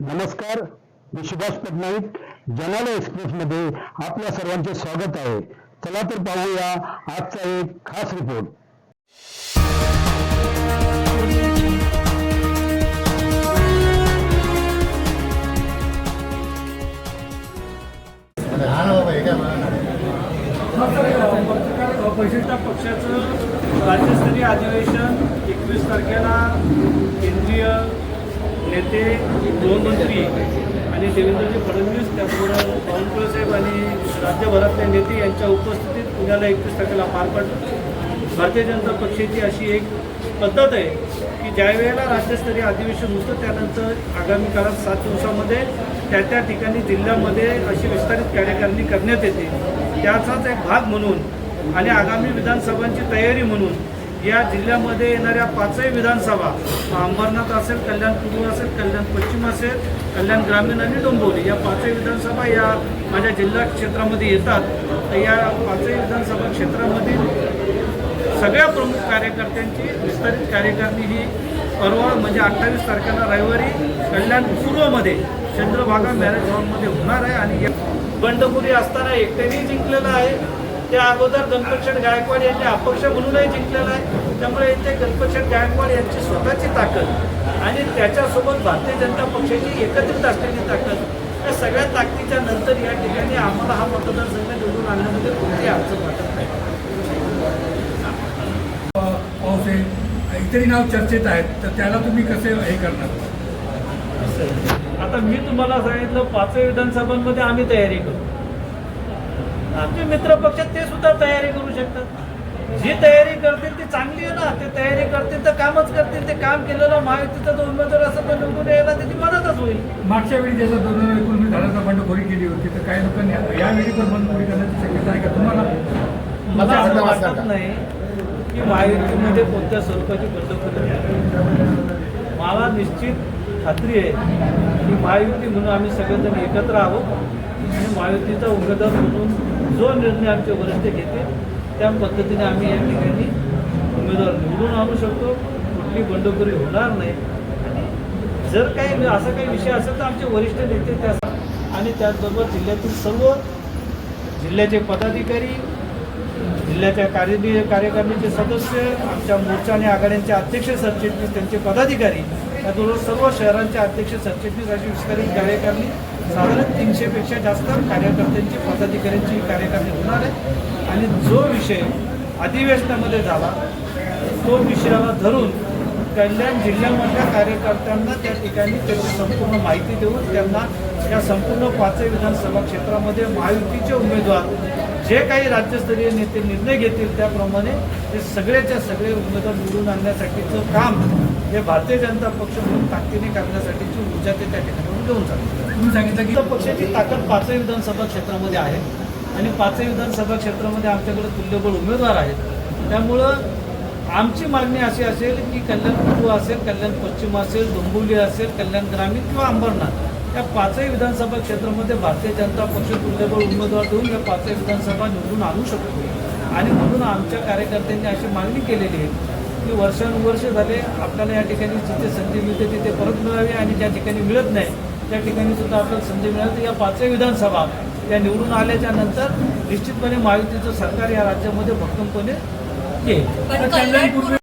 नमस्कार मी सुभाष पटनाईक जनाला एक्सप्रेसमध्ये आपल्या सर्वांचे स्वागत आहे. चला तर पाहूया आजचा एक खास रिपोर्ट परिशिष्ट पक्षाचं राज्यस्तरीय अधिवेशन एकवीस तारखेला केंद्रीय नेते गृहमंत्री आणि देवेंद्रजी फडणवीस त्याचबरोबर बावनकुळेसाहेब आणि राज्यभरातले नेते यांच्या उपस्थितीत पुण्याला एकवीस तारखेला पार पडलं. भारतीय जनता पक्षाची अशी एक पद्धत आहे की ज्या वेळेला राज्यस्तरीय अधिवेशन होतं त्यानंतर आगामी काळात सात दिवसामध्ये त्या त्या ठिकाणी जिल्ह्यामध्ये अशी विस्तारित कार्यकारिणी करण्यात येते. त्याचाच एक भाग म्हणून आणि आगामी विधानसभांची तयारी म्हणून या जिल्ह्यामध्ये येणाऱ्या पाचही विधानसभा अंबरनाथ असेल कल्याण पूर्व असेल कल्याण पश्चिम असेल कल्याण ग्रामीण आणि डोंबिवली या पाचही विधानसभा या माझ्या जिल्हा क्षेत्रामध्ये येतात. तर या पाचही विधानसभा क्षेत्रामधील सगळ्या प्रमुख कार्यकर्त्यांची विस्तारित कार्यकारिणी ही परवा म्हणजे अठ्ठावीस तारखेला रविवारी कल्याण पूर्वमध्ये चंद्रभागा मॅरेज हॉलमध्ये होणार आहे आणि या बंडपुरी असताना एकट्याने जिंकलेलं आहे. त्या अगोदर गणपतशेठ गायकवाड यांनी अपक्ष म्हणूनही जिंकलेलं आहे. त्यामुळे इथे गणपतशेठ गायकवाड यांची स्वतःची ताकद आणि त्याच्यासोबत भारतीय जनता पक्षाची एकत्रित असलेली ताकद या सगळ्या ताकदीच्या नंतर या ठिकाणी आम्हाला हा मतदारसंघ निवडून आणण्यामध्ये कोणतीही अडचण वाटत नाही. इतरही नाव चर्चेत आहेत तर त्याला तुम्ही कसे हे करणार? आता मी तुम्हाला सांगितलं पाचही विधानसभांमध्ये आम्ही तयारी करू आमचे मित्र पक्षात ते सुद्धा तयारी करू शकतात. जी तयारी करतील ती चांगली आहे ना. ते तयारी करतील तर कामच करतील ते काम केलेलं महायुतीचा जो उमेदवार असं तर निवडून यायला त्याची मदतच होईल. मागच्या वेळी ज्याचा दोन हजार एकोणीस झाडाचा बंडखोरी केली होती. तर काही लोकांनी यावेळी पण बंडखोरी करण्याची शक्यता आहे का तुम्हाला? मला असं वाटत नाही की महायुतीमध्ये कोणत्या स्वरूपाची बंडखोरी. मला निश्चित खात्री आहे की महायुती म्हणून आम्ही सगळेजण एकत्र आहोत. आणि महायुतीचा उमेदवार म्हणून जो निर्णय आमचे वरिष्ठ घेतील त्या पद्धतीने आम्ही या ठिकाणी उमेदवार निवडून आणू शकतो. कुठली बंडखोरी होणार नाही. आणि जर काही असा काही विषय असेल तर आमचे वरिष्ठ नेते त्या आणि त्याचबरोबर जिल्ह्यातील सर्व जिल्ह्याचे पदाधिकारी जिल्ह्याच्या कार्य कार्यकारिणीचे सदस्य आमच्या मोर्चा आणि आघाड्यांचे अध्यक्ष सरचिटणीस त्यांचे पदाधिकारी त्याचबरोबर सर्व शहरांचे अध्यक्ष सरचिटणीस अशी विस्तारित कार्यकारणी साधारण तीनशेपेक्षा जास्त कार्यकर्त्यांची पदाधिकाऱ्यांची ही होणार आहे. आणि जो विषय अधिवेशनामध्ये झाला तो विषयाला धरून कल्याण जिल्ह्यामधल्या कार्यकर्त्यांना त्या ठिकाणी त्याची संपूर्ण माहिती देऊन त्यांना या संपूर्ण पाचही विधानसभा क्षेत्रामध्ये महायुतीचे उमेदवार जे काही राज्यस्तरीय नेते निर्णय घेतील त्याप्रमाणे ते सगळेच्या सगळे उमेदवार निवडून आणण्यासाठीचं काम हे भारतीय जनता पक्ष म्हणून ताकदीने करण्यासाठीची ऊर्जा ते त्या ठिकाणी घेऊन जातात तुम्ही सांगितलं की पक्षाची ताकद पाचही विधानसभा क्षेत्रामध्ये आहे आणि पाचही विधानसभा क्षेत्रामध्ये आमच्याकडे तुल्यबळ उमेदवार आहेत. त्यामुळं आमची मागणी अशी असेल की कल्याण पूर्व असेल कल्याण पश्चिम असेल डोंबिवली असेल कल्याण ग्रामीण किंवा अंबरनाथ या पाचही विधानसभा क्षेत्रामध्ये भारतीय जनता पक्ष तुल्यबळ उमेदवार देऊन या पाचही विधानसभा निवडून आणू शकतो. आणि म्हणून आमच्या कार्यकर्त्यांनी अशी मागणी केलेली आहे की वर्षानुवर्ष झाले आपल्याला या ठिकाणी जिथे संधी मिळते तिथे परत मिळावी आणि ज्या ठिकाणी मिळत नाही त्या ठिकाणी सुद्धा आपल्याला संधी मिळाली तर या पाचही विधानसभा या निवडून आल्याच्यानंतर निश्चितपणे महायुतीचं सरकार या राज्यामध्ये भक्कमपणे येईल.